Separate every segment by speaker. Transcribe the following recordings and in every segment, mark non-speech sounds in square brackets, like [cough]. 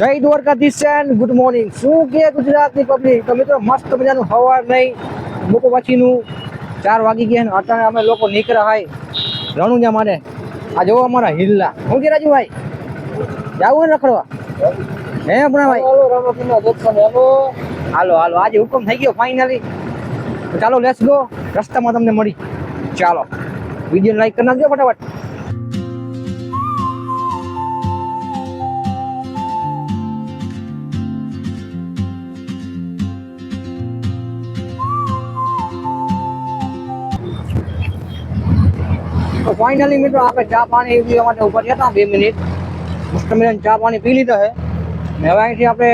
Speaker 1: જય Dwarkadhish દિશન good morning શું કે ગુજરાતની પબ્લિક તો મિત્રો મસ્ત મજાનું સવાર નહીં. મૂકો પછીનું. ચાર વાગી ગયા ને અટાણે અમે લોકો નીકળ્યા હાય. જ્યાં મારે આ જોવો અમારા હિલ્લા. શું કે રાજુભાઈ? જાવું ને રખડવા? હે આપણા ભાઈ હાલો હાલો. આજે હુકમ થઈ ગયો ફાઇનલી ચાલો લેસ ગો રસ્તામાં તમને મળી. ચાલો. વીડિયો લાઈક કરી નાખજો ફટાફટ. તો ફાઇનલી મિત્રો આપણે ચા પાણી પીવા માટે ઉપર ગયા હતા બે મિનિટ. મસ્ત મજાની ચા પાણી પી લીધા છે. ને હવે અહીંથી આપણે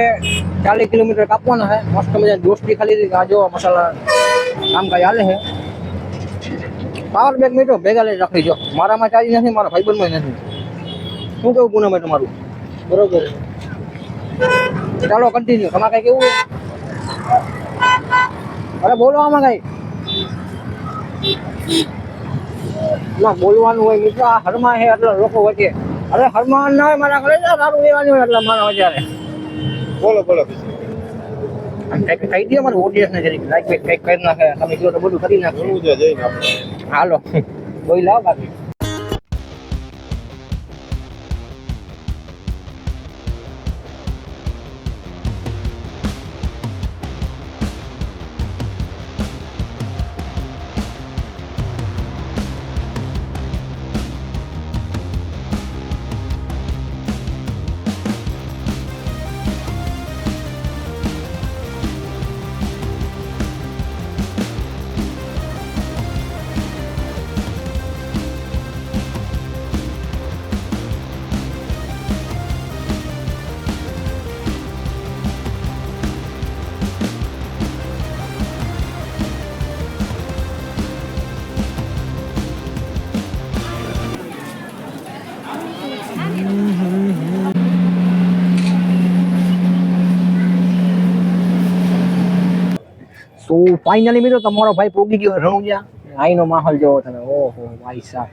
Speaker 1: ચાલીસ કિલોમીટર કાપવાના છે. મસ્ત મજાની દોસ્તી ખાલી હતી. આ જો મસાલા કામકાજ હાલે છે. પાવર બેગ મિત્રો, ભેગા લઈ રાખી જો. મારામાં ચાલી નથી, મારા ભાઈબંધમાં નથી. શું કેવું પૂનમ તમારું? બરોબર. ચાલો કન્ટિન્યુ તમારે કઈ કેવું અરે બોલો આમાં કઈ. ના બોલવાનું હોય મિત્રો આ હરમા છે એટલે લોકો વચ્ચે. અરે હરમાન ના હોય મારા ઘરે સારું લેવાનું હોય એટલે મારા વધારે
Speaker 2: બોલો બોલો.
Speaker 1: કહી દો મારું ઓડિયન્સ ને જરીક લાઈક કંઈક કરી નાખે. તમે જો તો બધું કરી નાખે હાલો. કોઈ લાવ બાકી. ફાઇનલી મિત્રો તમારો ભાઈ પોગી ગયો. રણુજા આઈનો માહોલ જોવો તમે. ઓહો ભાઈ સાહેબ.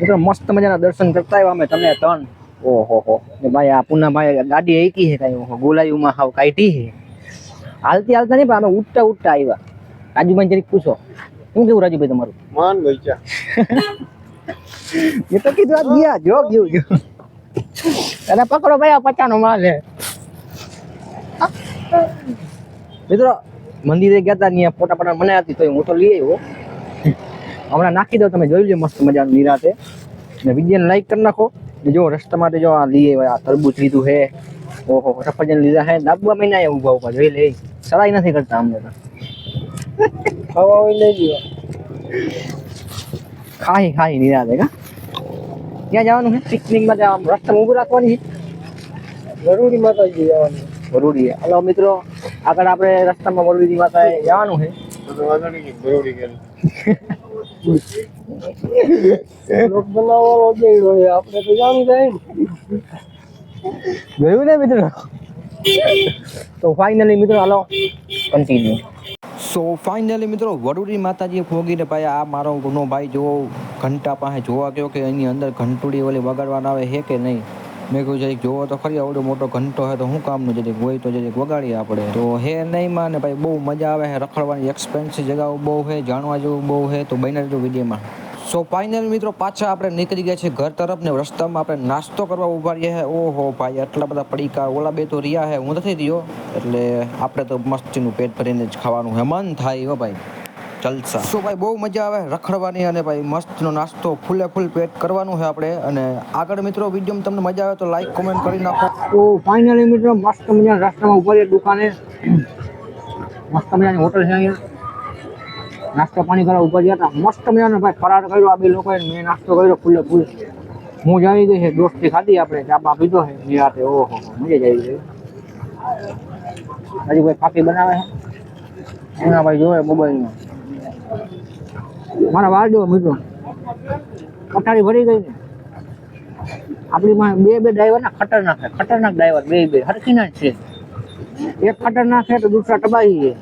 Speaker 1: મિત્રો મસ્ત મજાના દર્શન કરતા આવ્યા અમે તમે ત્રણ. ઓહો હો. ભાઈ આ પૂના ભાઈ ગાડી એકી છે કઈ. ઓહો ગોલાયુમાં હાવ કાઢી છે. હાલતી હાલતા નહીં પણ અમે ઉઠતા ઉઠતા આવ્યા. રાજુભાઈ જરીક પૂછો. શું કેવું રાજુભાઈ તમારું?
Speaker 2: માન વૈચા [laughs]
Speaker 1: એ તો કીધું આ ગયા જો ગયું ગયું અરે પકડો ભાઈ આ પચાનો માલ છે. મિત્રો મંદિરે ગયા હતા ત્યાં ફોટા ફોટા મને હતી તો હું તો લઈ આવ્યો. હમણાં નાખી દો તમે જોઈ લો મસ્ત મજાનું નિરાતે. ને વિડીયોને લાઈક કરી નાખો. ને જો રસ્તા માટે જો આ લઈ આવ્યા આ તરબૂચ લીધું છે ઓહો સફરજન લીધા હે. ડાબવા મહિના ઊભા ઊભા જોઈ લે. સડાઈ નથી કરતા અમને તો
Speaker 2: ખાવા લઈ ગયો
Speaker 1: ખાઈ ખાઈ નિરાતે કા? ક્યાં જવાનું છે પિકનિકમાં જવાનું રસ્તામાં ઊભું રાખવાની
Speaker 2: જરૂરી માતાજી જવાનું.
Speaker 1: વરુડી હલો મિત્રો આગળ આપણે રસ્તામાં વરુડી માતા જવાનું છે.
Speaker 2: બધું નહીં જરૂરી કે લોક બનાવવાનો જઈ હોય આપણે તો જાણી જાય ને.
Speaker 1: ગયું ને મિત્રો? તો ફાઇનલી મિત્રો હાલો કન્ટિન્યુ સો ફાઇનલી મિત્રો વડુડી માતાજીએ ભોગીને ભાઈ આ મારો ગુનો ભાઈ જો ઘંટા પાસે જોવા ગયો કે એની અંદર ઘંટુડી ઓલી વગાડવાના આવે છે કે નહીં? મેં કહ્યું, જરીક જોવો તો ખરી, આવડો મોટો ઘંટો છે તો શું કામનું જરીક હોય તો જરીક વગાડીએ આપણે. તો હે નહીં માં ને ભાઈ, બહુ મજા આવે છે, રખડવાની એક્સપેન્સિવ જગાઓ બહુ છે, જાણવા જેવું બહુ છે, તો બન્યા રહેજો વિડીયોમાં. સો ફાઇનલ મિત્રો, પાછા આપણે નીકળી ગયા છે ઘર તરફ ને રસ્તામાં આપણે નાસ્તો કરવા ઊભા રહ્યા છે. ઓહો, ભાઈ, આટલા બધા પડીકા, ઓલા બે તો રહ્યા છે, હું નથી રહ્યો. એટલે આપણે તો મસ્તીનું પેટ ભરીને જ ખાવાનું છે. મન થાય હો, ભાઈ. જલસા. સો ભાઈ બહુ મજા આવે રખડવાની અને ભાઈ મસ્તનો નાસ્તો ફૂલે ફૂલ પેટ કરવાનું છે આપણે. અને આગળ મિત્રો વીડિયો તમને મજા આવે તો લાઈક કોમેન્ટ કરી નાખો. તો ફાઇનલી મિત્રો મસ્ત મજા રસ્તામાં ઊભા રહ્યા દુકાને. મસ્ત મજાની હોટલ છે અહીંયા. નાસ્તો પાણી કરવા ઉપર ગયા હતા. મસ્ત મજાનો ભાઈ ફરાર કર્યો આ બે લોકોએ. મેં નાસ્તો કર્યો ફૂલે ફૂલ. હું જાણી ગઈ છે દોસ્તી ખાધી આપણે. ચાપા પીધો છે. નિરાતે ઓહો મજા જ આવી ગઈ. હજી ભાઈ ફાકી બનાવે છે? એના ભાઈ જોવે મોબાઈલમાં મારા વાળ જો મિત્રો પથારી ભરી ગઈ ને. આપણી માં બે બે ડ્રાઈવર ના ખતરનાક છે, ખતરનાક ડ્રાઈવર બે બે, હરખી ના છે. એક ખતરનાક છે તો દૂસરા તબાહી છે.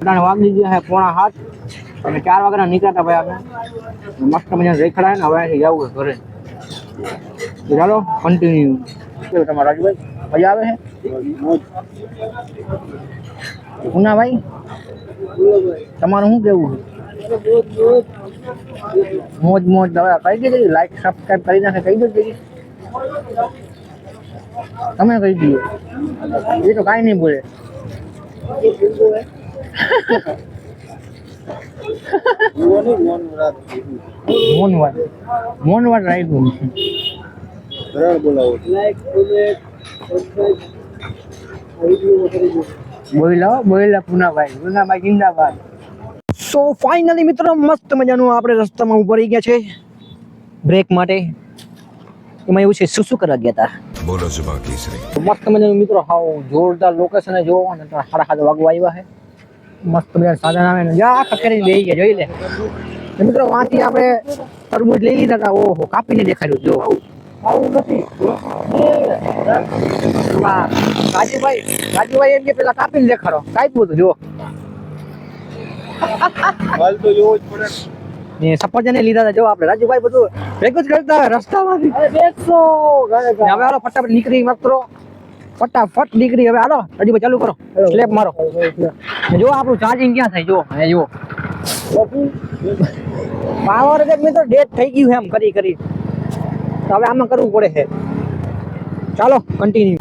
Speaker 1: અટાણે વાગી ગયા છે પોણા હાથ અને ચાર વાગ્યાના નીકળ્યા હતા ભાઈ આપણે મસ્ત મજા રેખડા ને, હવે અહીંથી જવું છે ઘરે. ચાલો કન્ટિન્યુ કેવું તમારા રાજુભાઈ? મજા આવે છે? ભાઈ તમારું શું કેવું મોજ મોજ. દવા કહી દીધી લાઈક સબસ્ક્રાઈબ કરી નાખે, કહી દીધી તમે કહી દીધું. એ તો કાંઈ નહીં બોલે. મોનવાડ મોનવાડ રાખ્યું બોલા બોલા પુનાભાઈ પુનાભાઈ જિંદાબાદ. સો ફાઇનલી મિત્રો મસ્ત મજાનું આપણે રસ્તામાં ઊભા રહી ગયા છે. બ્રેક માટે એમાં એવું છે શું શું કરવા ગયા હતા
Speaker 3: બોલો જુબા કેસરી.
Speaker 1: મસ્ત મજાનું મિત્રો હાવ જોરદાર લોકેશન જોવો ને તો હાડા સાત વાગવા આવ્યા છે. મસ્ત મજાનું સાધન આવે ને જા કકરી લઈ ગયા જોઈ લે. મિત્રો વાંચી આપણે તરબૂજ લઈ લીધા હતા ઓહો કાપીને દેખાડ્યું જો. આવું નથી. રાજુભાઈ રાજુભાઈ એમ કે પેલા કાપીને દેખાડો. કાપ્યું હતું જો. ને સફરજન લીધા હતા જો આપણે. રાજુભાઈ બધું ભેગું જ કરતા હોય રસ્તામાંથી. બેસો હવે હાલો ફટાફટ નીકળી મિત્રો. ફટાફટ નીકળી. હવે હાલો રાજુભાઈ ચાલુ કરો. સ્લેપ મારો. જો આપણું ચાર્જિંગ ક્યાં થાય જો હે જો પાવર એક મેં તો ડેટ થઈ ગયું છે એમ કરી કરી. તો હવે આમાં કરવું પડે છે. ચાલો કન્ટિન્યુ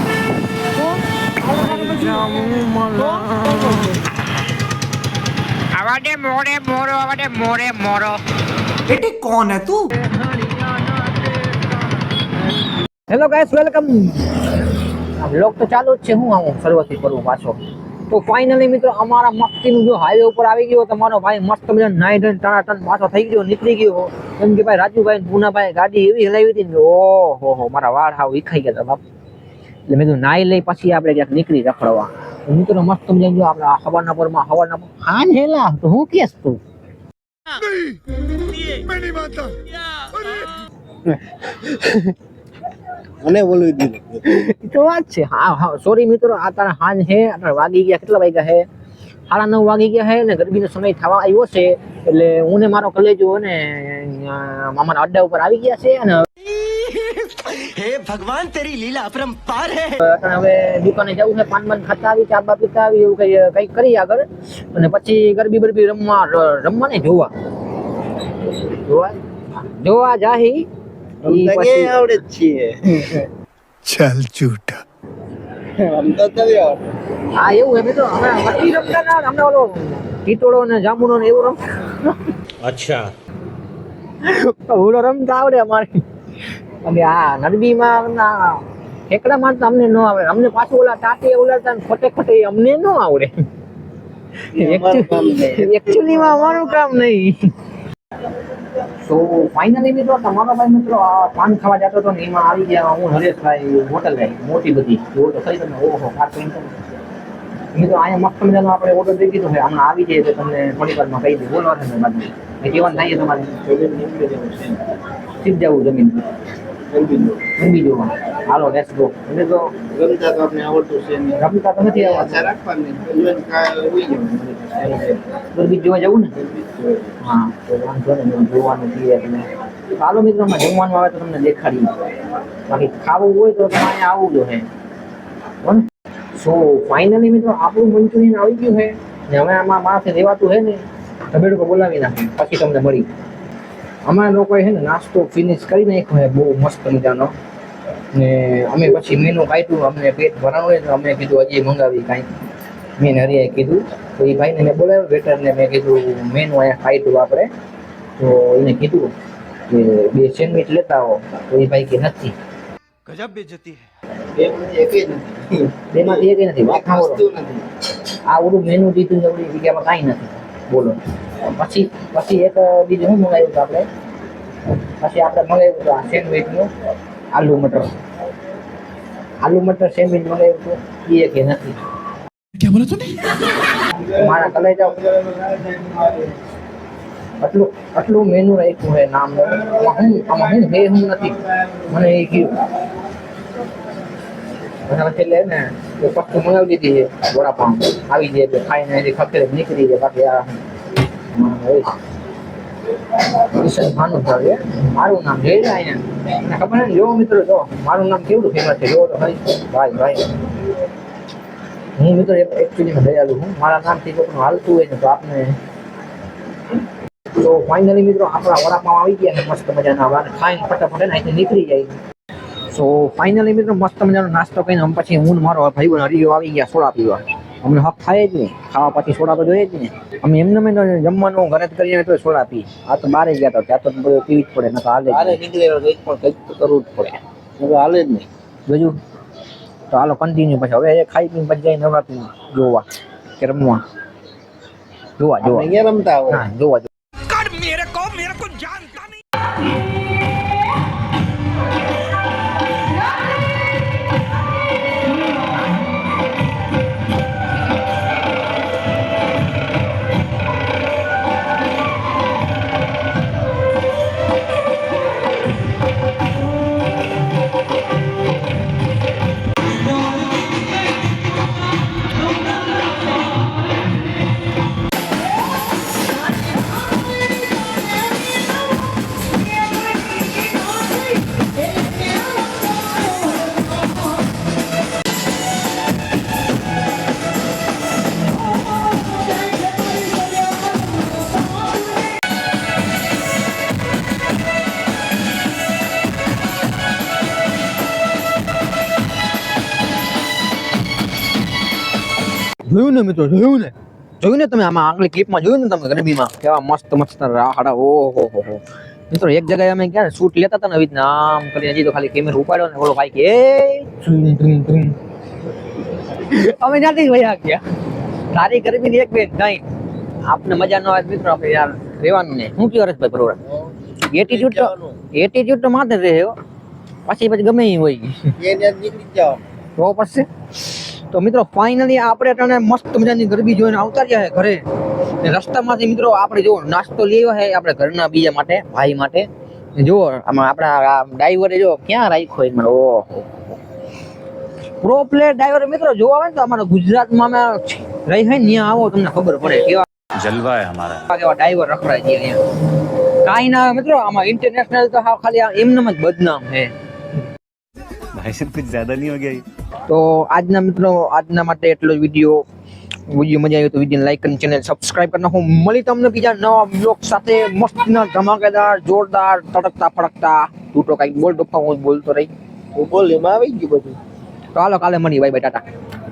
Speaker 4: આવાડે મોડે મોરો આવાડે મોરે મોરો
Speaker 1: હેલો ગાઈસ વેલકમ બ્લોગ તો ચાલુ જ છે હું આવું શરૂઆતથી કરું પાછો. તો ફાઇનલી મિત્રો અમારા મસ્તીનું જો હાઈવે ઉપર આવી ગયો તમારો ભાઈ મસ્ત મજા નાઈ ધન ટણા ટન પાછો થઈ ગયો નીકળી ગયો. કેમ કે ભાઈ રાજુભાઈ પૂનાભાઈ ગાડી એવી હલાવી હતી ઓહો હો મારા વાળ હાવ વિખાઈ ગયા બાપ. એટલે મેં કીધું નાઈ લઈ પછી આપણે ક્યાંક નીકળી રખડવા. મિત્રો મસ્ત સમજાઈ ગયો. આપણે હવાના પરમાં હવાના પર હા હેલા તો હું કેસ તું
Speaker 2: મને બોલવી દીધું.
Speaker 1: તો વાત છે. હા હા સોરી મિત્રો આ તારા હાન હે અત્યારે વાગી ગયા કેટલા વાગ્યા હે? સાડા નવ વાગી ગયા છે ને ગરમીનો સમય થવા આવ્યો છે. એટલે હું ને મારો કલેજો ને મામાના અડ્ડા ઉપર આવી ગયા છે અને
Speaker 5: હે ભગવાન તેરી લીલા અપરંપાર
Speaker 1: હે. હવે દુકાને જવું છે પાન બન ખાતા આવી ચા બા પીતા આવી એવું કઈ કઈ કરી આગળ. અને પછી ગરબી બરબી રમવા રમવા ને જોવા. જોવા? જોવા જાહી.
Speaker 2: આવડે છીએ.
Speaker 3: ચાલ
Speaker 2: ચૂટા
Speaker 1: હા એવું એમ. રમતા ઓલો ટીટોળો ને જાંબુનો ને એવું રમ
Speaker 5: અચ્છા.
Speaker 1: ઓલો રમતા આવડે અમારે. અને આ નરબીમાં ના ઠેકડામાં તો અમને ન આવડે અમને પાછું ઓલા ટાટી ઉલાડતા ખોટે ખોટે અમને ન આવડે. એકચ્યુઅલીમાં અમારું કામ નહીં. તો ફાઇનલી મિત્રો તમારો ભાઈ મિત્રો આ પાન ખાવા જતો હતો ને એમાં આવી ગયા હું હરેશભાઈ હોટલ ગઈ મોટી બધી. જો તો ખરી તમે ઓહો આ તો મિત્રો અહીંયા મસ્ત મજાનો આપણે ઓર્ડર દઈ દીધો છે. હમણાં આવી જાય તો તમને થોડી વારમાં કહી દઉં બોલવા છે ને બાજુ એ કહેવાનું થાય તમારે. સીધ જવું જમીન ગરબી જોવા હાલો લેટ્સ ગો એટલે તો
Speaker 2: રમતા તો આપણે આવડતું છે.
Speaker 1: રમતા તો નથી આવડતું.
Speaker 2: રાખવાની.
Speaker 1: ગરબી જોવા જવું ને? હા તો વાંધો નહીં જોવાનું છે તમે ચાલો મિત્રો અમે જમવાનું આવે તો તમને દેખાડી બાકી ખાવું હોય તો તમારે આવવું જોઈએ સો ફાઇનલી મિત્રો આપણું મંચુરિયન આવી ગયું છે ને હવે આમાં માથે રહેવાતું છે ને તબેડકો બોલાવી નાખે પછી તમને મળી. અમારા લોકોએ છે ને નાસ્તો ફિનિશ કરી નાખ્યો છે બહુ મસ્ત મજાનો. ને અમે પછી મેનુ કાઢ્યું અમને પેટ ભરાણું હોય તો અમે કીધું હજી મંગાવી કાંઈ. મેં હરિયાએ કીધું તો એ ભાઈને મેં બોલાવ્યો વેટરને મેં કીધું મેનુ અહીંયા કાઢ્યું આપણે. તો એને કીધું કે બે સેન્ડવિચ લેતા આવો. તો એ ભાઈ કે નથી.
Speaker 5: ગજબ બેજતી હે.
Speaker 2: બેમાંથી
Speaker 1: એક નથી. આ ઓલું મેનુ દીધું ને જગ્યામાં કાંઈ નથી. બોલો. પછી પછી એક બીજું શું મંગાવ્યું હતું આપણે? પછી આપણે મંગાવ્યું હતું આ સેન્ડવિચનું આલુ મટર. આલુ મટર સેન્ડવિચ મંગાવ્યું હતું એ કે નથી મારા કલાઈ જાવ આટલું આટલું મેનુ રાખ્યું હે નામ. હું આમાં હું હે હું નથી. મને એ કહ્યું ઘણા છેલ્લે ને એ વસ્તુ મંગાવી દીધી છે વડાપાઉં. આવી જાય એટલે ખાઈને એની નીકળી જાય બાકી આ મારું નામ જઈ જાય ને ખબર ને જો મિત્રો જો મારું નામ કેવડું ફેમસ છે જો તો ભાઈ ભાઈ ભાઈ હું મિત્રો એકચ્યુઅલી દયાલુ હું મારા નામથી કોઈનું હાલતું હોય ને તો આપને તો ફાઇનલી મિત્રો આપણા વડાપાવ આવી ગયા ને મસ્ત મજાના આને ખાઈને ફટાફટ ને અહીંથી નીકળી જાય સો ફાઇનલી મિત્રો મસ્ત મજાનો નાસ્તો કરીને પછી હું મારો ભાઈ બહેન હરિયો આવી ગયા સોડા પીવા. અમને હક થાય જ નહીં. ખાવા પછી સોડા તો જોઈએ જ ને અમે એમને મેં જમવાનું ઘરે જ કરીએ તો સોડા પી. આ તો બારે ગયા તો ત્યાં તો બધું પીવી જ પડે નકર હાલે હાલે નીકળે કંઈક પણ કંઈક તો કરવું જ પડે. નકર હાલે જ નહીં. બીજું તો હાલો કન્ટિન્યુ પછી. હવે એ ખાઈ પીને પછી જાય નવરાત્રી જોવા. કે રમવા. જોવા જોવા.
Speaker 2: રમતા હોય?
Speaker 1: જોવા. જોયું ને મિત્રો જોયું ને? જોયું ને તમે આમાં આગલી ક્લિપમાં જોયું ને તમે ગરબીમાં કેવા મસ્ત મસ્ત રાહડા ઓ હો હો હો મિત્રો એક જગ્યાએ અમે ક્યાં શૂટ લેતા હતા ને આવી રીતના આમ કરીને હજી તો ખાલી કેમેરો ઉપાડ્યો ને ઓલો ભાઈ કે. અમે ત્યાંથી વયા ગયા. તારી ગરમીની એક બે નહીં આપને મજા ન આવે મિત્રો આપણે યાર રહેવાનું ને શું કયો હરેશભાઈ બરોબર એટીટ્યુડ તો એટીટ્યુડ તો માથે રહે પછી પછી ગમે એ હોય તો પછી? તો મિત્રો ફાઇનલી આપણે અટાણે મસ્ત મજાની ગરબી જોઈને આવતા રહ્યા ઘરે. રસ્તામાંથી મિત્રો આપણે જો નાસ્તો લેવો છે આપણે ઘરના બીજા માટે ભાઈ માટે. જુઓ આમાં આપણા ડ્રાઈવરે જો ક્યાં રાખ્યો મને ઓહો. પ્રો ડ્રાઈવર મિત્રો જોવા આવે ને તો અમારા ગુજરાતમાં અમે રહી હોય ને ત્યાં આવો તમને ખબર પડે. કેવા
Speaker 6: જલવા હે અમારા.
Speaker 1: કેવા ડ્રાઈવર રખડાય છે અહીંયા. કાંઈ ના મિત્રો આમાં ઇન્ટરનેશનલ તો હા ખાલી એમનામ જ બદનામ
Speaker 6: હે ભાઈ સાહેબ કુછ જ્યાદા નહીં હો ગયા?
Speaker 1: તો આજના મિત્રો આજના માટે એટલો જ વીડિયો વીડિયો મજા આવ્યો તો વીડિયો લાઈક અને ચેનલ સબસ્ક્રાઇબ કરી નાખો. મળી તમને બીજા નવા બ્લોગ સાથે મસ્તના ધમાકેદાર જોરદાર તડકતા ફડકતા. તું તો કંઈક બોલ તો હું બોલતો રહી.
Speaker 2: હું બોલ એમાં આવી ગયું બધું.
Speaker 1: તો હાલો કાલે મળીએ. Bye bye Tata.